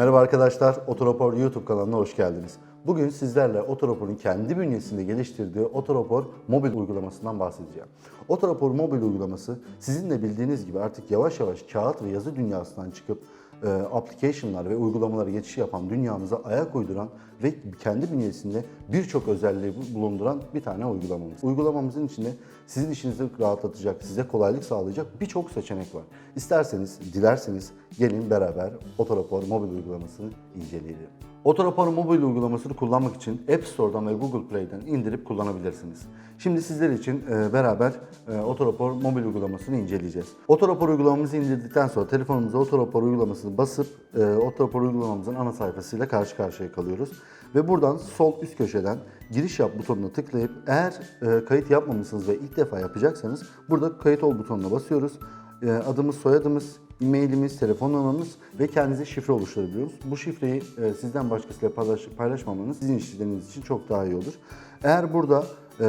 Merhaba arkadaşlar, Otorapor YouTube kanalına hoş geldiniz. Bugün sizlerle Otorapor'un kendi bünyesinde geliştirdiği Otorapor mobil uygulamasından bahsedeceğim. Otorapor mobil uygulaması sizin de bildiğiniz gibi artık yavaş yavaş kağıt ve yazı dünyasından çıkıp e, application'lar ve uygulamalara geçiş yapan dünyamıza ayak uyduran ve kendi bünyesinde birçok özelliği bulunduran bir tane uygulamamız. Uygulamamızın içinde sizin işinizi rahatlatacak, size kolaylık sağlayacak birçok seçenek var. İsterseniz, dilerseniz gelin beraber Otorapor mobil uygulamasını inceleyelim. Otorapor mobil uygulamasını kullanmak için App Store'dan ve Google Play'den indirip kullanabilirsiniz. Şimdi sizler için e, beraber e, Otorapor mobil uygulamasını inceleyeceğiz. Otorapor uygulamamızı indirdikten sonra telefonumuza Otorapor uygulamasını basıp e, Otorapor uygulamamızın ana sayfasıyla karşı karşıya kalıyoruz. Ve buradan sol üst köşeden giriş yap butonuna tıklayıp eğer e, kayıt yapmamışsınız ve ilk defa yapacaksanız burada kayıt ol butonuna basıyoruz. E, adımız, soyadımız, e-mailimiz, telefon numaramız ve kendinize şifre oluşturabiliyoruz. Bu şifreyi e, sizden başkasıyla paylaş, paylaşmamanız sizin işleriniz için çok daha iyi olur. Eğer burada e,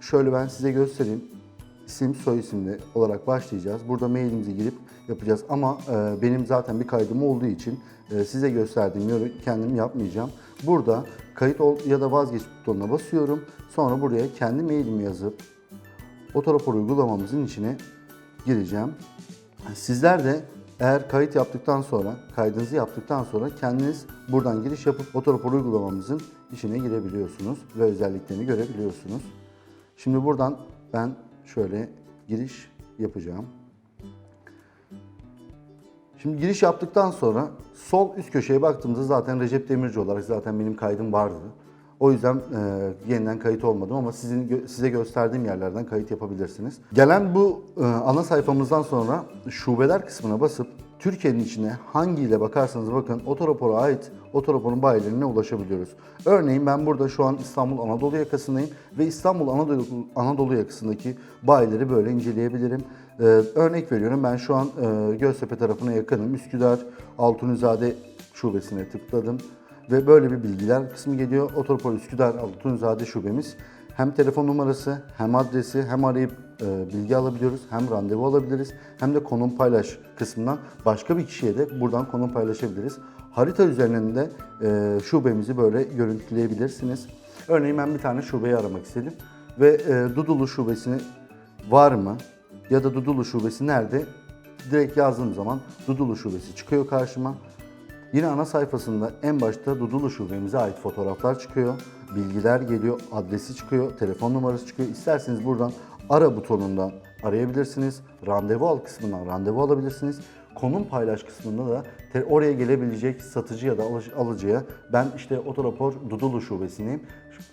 şöyle ben size göstereyim. İsim, soy isimli olarak başlayacağız. Burada mailimizi girip yapacağız ama e, benim zaten bir kaydım olduğu için e, size gösterdiğim yolu kendim yapmayacağım. Burada kayıt ol ya da vazgeç butonuna basıyorum. Sonra buraya kendi mailimi yazıp Otorapor uygulamamızın içine gireceğim. Sizler de eğer kayıt yaptıktan sonra, kaydınızı yaptıktan sonra kendiniz buradan giriş yapıp Otorapor uygulamamızın içine girebiliyorsunuz ve özelliklerini görebiliyorsunuz. Şimdi buradan ben şöyle giriş yapacağım. Şimdi giriş yaptıktan sonra sol üst köşeye baktığımızda zaten Recep Demirci olarak zaten benim kaydım vardı. O yüzden e, yeniden kayıt olmadım ama sizin size gösterdiğim yerlerden kayıt yapabilirsiniz. Gelen bu e, ana sayfamızdan sonra şubeler kısmına basıp Türkiye'nin içine hangiyle bakarsanız bakın otorapora ait otoraporun bayilerine ulaşabiliyoruz. Örneğin ben burada şu an İstanbul Anadolu yakasındayım ve İstanbul Anadolu, Anadolu yakasındaki bayileri böyle inceleyebilirim. Ee, örnek veriyorum ben şu an e, Göztepe tarafına yakınım. Üsküdar Altunizade şubesine tıkladım ve böyle bir bilgiler kısmı geliyor. Otoropol Üsküdar Altunizade şubemiz hem telefon numarası hem adresi hem arayıp bilgi alabiliyoruz hem randevu alabiliriz hem de konum paylaş kısmından başka bir kişiye de buradan konum paylaşabiliriz. Harita üzerinden de e, şubemizi böyle görüntüleyebilirsiniz. Örneğin ben bir tane şubeyi aramak istedim ve e, Dudullu şubesini var mı ya da Dudullu şubesi nerede direkt yazdığım zaman Dudullu şubesi çıkıyor karşıma. Yine ana sayfasında en başta Dudullu şubemize ait fotoğraflar çıkıyor, bilgiler geliyor, adresi çıkıyor, telefon numarası çıkıyor. İsterseniz buradan ara butonundan arayabilirsiniz. Randevu al kısmından randevu alabilirsiniz. Konum paylaş kısmında da oraya gelebilecek satıcı ya da alıcıya ben işte Otorapor Dudullu şubesindeyim.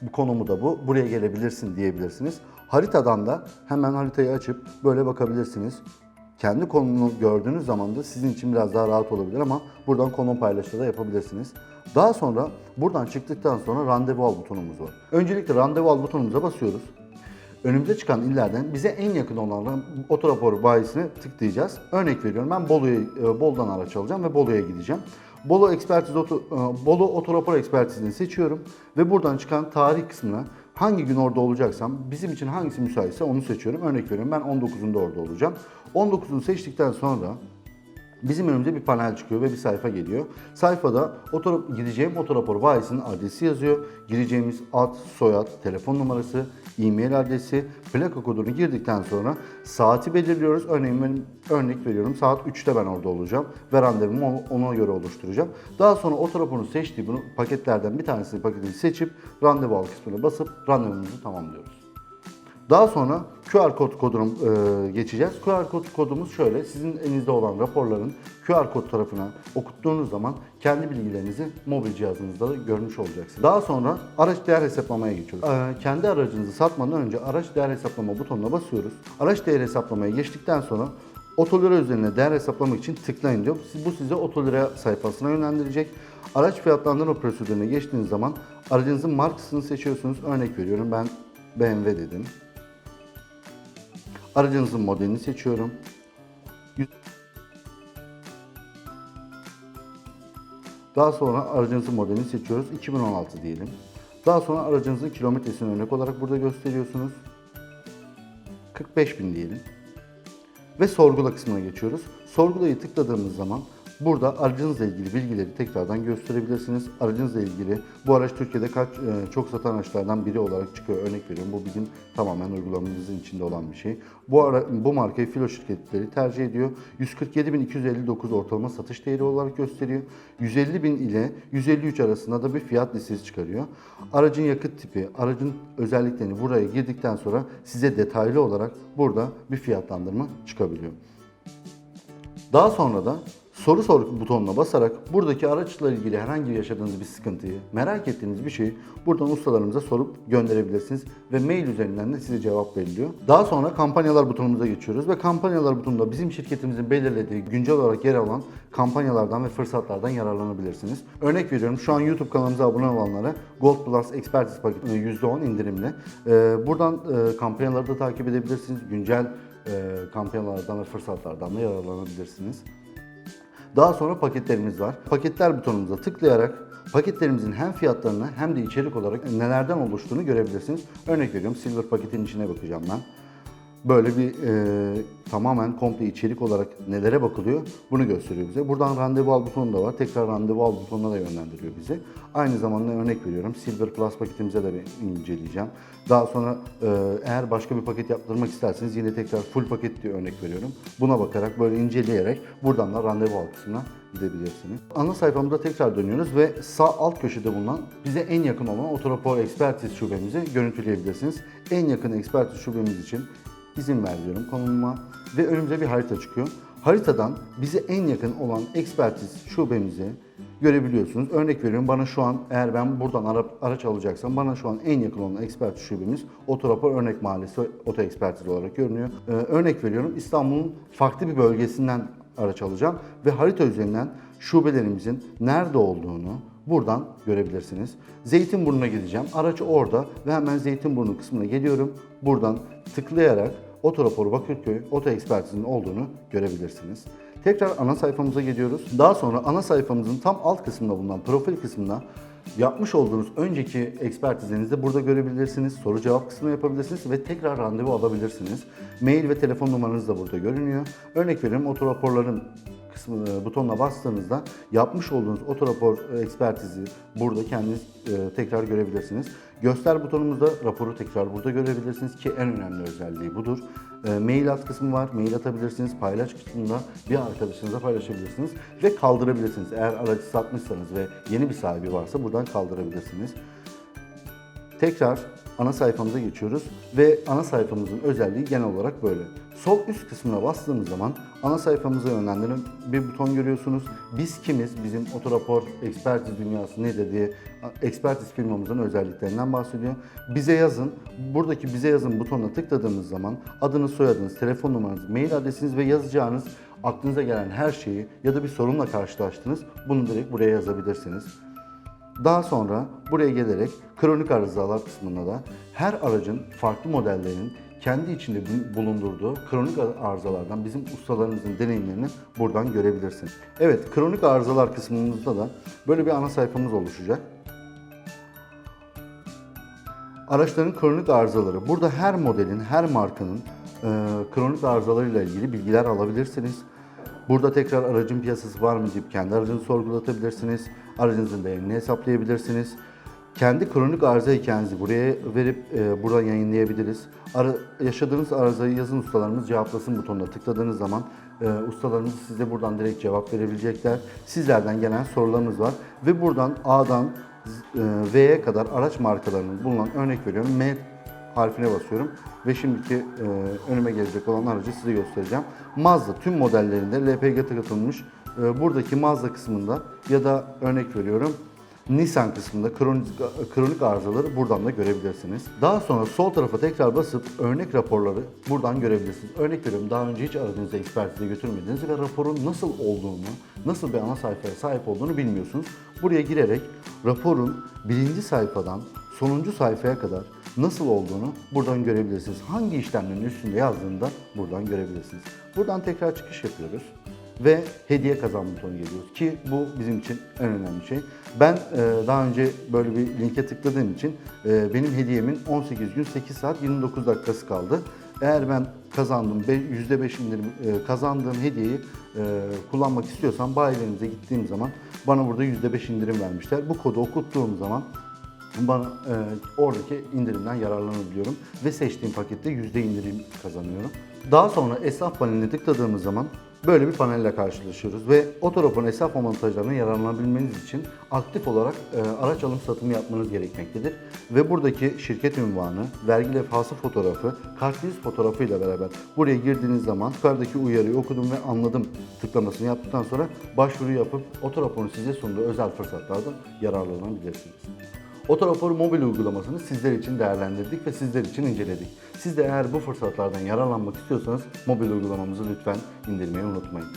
Bu konumu da bu. Buraya gelebilirsin diyebilirsiniz. Haritadan da hemen haritayı açıp böyle bakabilirsiniz. Kendi konumunu gördüğünüz zaman da sizin için biraz daha rahat olabilir ama buradan konum paylaşı da yapabilirsiniz. Daha sonra buradan çıktıktan sonra randevu al butonumuz var. Öncelikle randevu al butonumuza basıyoruz. Önümüze çıkan illerden bize en yakın olan otorapor bayisine tıklayacağız. Örnek veriyorum ben Bolu'ya, e, Bolu'dan araç alacağım ve Bolu'ya gideceğim. Bolu ekspertiz oto, e, Bolu otorapor ekspertizini seçiyorum ve buradan çıkan tarih kısmına hangi gün orada olacaksam bizim için hangisi müsaitse onu seçiyorum. Örnek veriyorum ben 19'unda orada olacağım. 19'unu seçtikten sonra Bizim önümüze bir panel çıkıyor ve bir sayfa geliyor. Sayfada otor gideceğim otorapor bayisinin adresi yazıyor. Gireceğimiz ad, soyad, telefon numarası, e-mail adresi, plaka kodunu girdikten sonra saati belirliyoruz. Örneğin benim örnek veriyorum saat 3'te ben orada olacağım ve randevumu ona- göre oluşturacağım. Daha sonra otoraporun seçtiği bunu paketlerden bir tanesini paketini seçip randevu al kısmına basıp randevumuzu tamamlıyoruz. Daha sonra QR kod kodunu e, geçeceğiz. QR kod kodumuz şöyle. Sizin elinizde olan raporların QR kod tarafına okuttuğunuz zaman kendi bilgilerinizi mobil cihazınızda da görmüş olacaksınız. Daha sonra araç değer hesaplamaya geçiyoruz. E, kendi aracınızı satmadan önce araç değer hesaplama butonuna basıyoruz. Araç değer hesaplamaya geçtikten sonra Otolira üzerine değer hesaplamak için tıklayın diyor. Bu size Otolira sayfasına yönlendirecek. Araç fiyatlandırma prosedürüne geçtiğiniz zaman aracınızın markasını seçiyorsunuz. Örnek veriyorum ben BMW dedim. Aracınızın modelini seçiyorum. Daha sonra aracınızın modelini seçiyoruz. 2016 diyelim. Daha sonra aracınızın kilometresini örnek olarak burada gösteriyorsunuz. 45 bin diyelim. Ve sorgula kısmına geçiyoruz. Sorgulayı tıkladığımız zaman Burada aracınızla ilgili bilgileri tekrardan gösterebilirsiniz. Aracınızla ilgili bu araç Türkiye'de kaç e, çok satan araçlardan biri olarak çıkıyor. Örnek veriyorum bu bizim tamamen uygulamamızın içinde olan bir şey. Bu ara, bu markayı filo şirketleri tercih ediyor. 147.259 ortalama satış değeri olarak gösteriyor. 150.000 ile 153 arasında da bir fiyat listesi çıkarıyor. Aracın yakıt tipi, aracın özelliklerini buraya girdikten sonra size detaylı olarak burada bir fiyatlandırma çıkabiliyor. Daha sonra da soru sor butonuna basarak buradaki araçla ilgili herhangi bir yaşadığınız bir sıkıntıyı, merak ettiğiniz bir şeyi buradan ustalarımıza sorup gönderebilirsiniz ve mail üzerinden de size cevap veriliyor. Daha sonra kampanyalar butonumuza geçiyoruz ve kampanyalar butonunda bizim şirketimizin belirlediği güncel olarak yer alan kampanyalardan ve fırsatlardan yararlanabilirsiniz. Örnek veriyorum şu an YouTube kanalımıza abone olanlara Gold Plus Expertise paketi %10 indirimli. Ee, Buradan e, kampanyaları da takip edebilirsiniz. Güncel e, kampanyalardan ve fırsatlardan da yararlanabilirsiniz. Daha sonra paketlerimiz var. Paketler butonumuza tıklayarak paketlerimizin hem fiyatlarını hem de içerik olarak nelerden oluştuğunu görebilirsiniz. Örnek veriyorum Silver paketin içine bakacağım ben. Böyle bir e, tamamen komple içerik olarak nelere bakılıyor bunu gösteriyor bize. Buradan randevu al butonu da var. Tekrar randevu al butonuna da yönlendiriyor bizi. Aynı zamanda örnek veriyorum Silver Plus paketimize de bir inceleyeceğim. Daha sonra e, eğer başka bir paket yaptırmak isterseniz yine tekrar full paket diye örnek veriyorum. Buna bakarak böyle inceleyerek buradan da randevu al kısmına gidebilirsiniz. Ana sayfamıza tekrar dönüyoruz ve sağ alt köşede bulunan bize en yakın olan Otorapor Expertise şubemizi görüntüleyebilirsiniz. En yakın Expertise şubemiz için izin ver diyorum konumuma ve önümüze bir harita çıkıyor. Haritadan bize en yakın olan Expertise şubemizi görebiliyorsunuz. Örnek veriyorum bana şu an eğer ben buradan ara, araç alacaksam bana şu an en yakın olan Expertise şubemiz Otorapor Örnek Mahallesi Oto Expertise olarak görünüyor. Ee, örnek veriyorum İstanbul'un farklı bir bölgesinden araç alacağım ve harita üzerinden şubelerimizin nerede olduğunu buradan görebilirsiniz. Zeytinburnu'na gideceğim. Araç orada ve hemen Zeytinburnu kısmına geliyorum. Buradan tıklayarak Otoraporu Bakırköy Oto Ekspertizinin olduğunu görebilirsiniz. Tekrar ana sayfamıza geliyoruz. Daha sonra ana sayfamızın tam alt kısmında bulunan profil kısmına yapmış olduğunuz önceki ekspertizlerinizi de burada görebilirsiniz. Soru cevap kısmını yapabilirsiniz ve tekrar randevu alabilirsiniz. Mail ve telefon numaranız da burada görünüyor. Örnek veriyorum otoraporların kısmı e, butonuna bastığınızda yapmış olduğunuz otorapor e, ekspertizi burada kendiniz e, tekrar görebilirsiniz. Göster butonumuzda raporu tekrar burada görebilirsiniz ki en önemli özelliği budur. E, mail at kısmı var. Mail atabilirsiniz. Paylaş kısmında bir arkadaşınıza paylaşabilirsiniz ve kaldırabilirsiniz. Eğer aracı satmışsanız ve yeni bir sahibi varsa buradan kaldırabilirsiniz. Tekrar ana sayfamıza geçiyoruz ve ana sayfamızın özelliği genel olarak böyle. Sol üst kısmına bastığımız zaman ana sayfamıza yönlendiren bir buton görüyorsunuz. Biz kimiz, bizim otorapor ekspertiz dünyası nedir diye ekspertiz firmamızın özelliklerinden bahsediyor. Bize yazın. Buradaki bize yazın butonuna tıkladığımız zaman adınız, soyadınız, telefon numaranız, mail adresiniz ve yazacağınız aklınıza gelen her şeyi ya da bir sorunla karşılaştınız bunu direkt buraya yazabilirsiniz. Daha sonra buraya gelerek kronik arızalar kısmında da her aracın farklı modellerinin kendi içinde bulundurduğu kronik arızalardan bizim ustalarımızın deneyimlerini buradan görebilirsiniz. Evet, kronik arızalar kısmımızda da böyle bir ana sayfamız oluşacak. Araçların kronik arızaları. Burada her modelin, her markanın e, kronik arızalarıyla ilgili bilgiler alabilirsiniz. Burada tekrar aracın piyasası var mı deyip kendi aracınızı sorgulatabilirsiniz. Aracınızın değerini hesaplayabilirsiniz. Kendi kronik arıza hikayenizi buraya verip e, buradan yayınlayabiliriz. Ara, yaşadığınız arızayı yazın ustalarımız cevaplasın butonuna tıkladığınız zaman e, ustalarımız size buradan direkt cevap verebilecekler. Sizlerden gelen sorularınız var ve buradan A'dan e, V'ye kadar araç markalarının bulunan örnek veriyorum M harfine basıyorum ve şimdiki e, önüme gelecek olan aracı size göstereceğim. Mazda tüm modellerinde LPG takılmış. E, buradaki Mazda kısmında ya da örnek veriyorum Nissan kısmında kronik, kronik arızaları buradan da görebilirsiniz. Daha sonra sol tarafa tekrar basıp örnek raporları buradan görebilirsiniz. Örnek veriyorum daha önce hiç aracınızı ekspertize götürmediniz ve raporun nasıl olduğunu, nasıl bir ana sayfaya sahip olduğunu bilmiyorsunuz. Buraya girerek raporun birinci sayfadan sonuncu sayfaya kadar nasıl olduğunu buradan görebilirsiniz. Hangi işlemlerin üstünde yazdığını da buradan görebilirsiniz. Buradan tekrar çıkış yapıyoruz ve hediye kazan butonu geliyor ki bu bizim için en önemli şey. Ben e, daha önce böyle bir linke tıkladığım için e, benim hediyemin 18 gün 8 saat 29 dakikası kaldı. Eğer ben kazandım, %5 indirim e, kazandığım hediyeyi e, kullanmak istiyorsam bayilerimize gittiğim zaman bana burada %5 indirim vermişler. Bu kodu okuttuğum zaman bana e, oradaki indirimden yararlanabiliyorum ve seçtiğim pakette yüzde indirim kazanıyorum. Daha sonra esnaf paneline tıkladığımız zaman böyle bir panelle karşılaşıyoruz ve Otorop'un esnaf montajlarına yararlanabilmeniz için aktif olarak e, araç alım satımı yapmanız gerekmektedir. Ve buradaki şirket ünvanı, vergi levhası fotoğrafı, kartviz fotoğrafı ile beraber buraya girdiğiniz zaman yukarıdaki uyarıyı okudum ve anladım tıklamasını yaptıktan sonra başvuru yapıp Otorop'un size sunduğu özel fırsatlardan yararlanabilirsiniz. Otorapor mobil uygulamasını sizler için değerlendirdik ve sizler için inceledik. Siz de eğer bu fırsatlardan yararlanmak istiyorsanız mobil uygulamamızı lütfen indirmeyi unutmayın.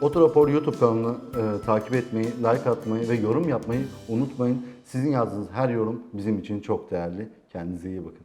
Otorapor YouTube kanalını e, takip etmeyi, like atmayı ve yorum yapmayı unutmayın. Sizin yazdığınız her yorum bizim için çok değerli. Kendinize iyi bakın.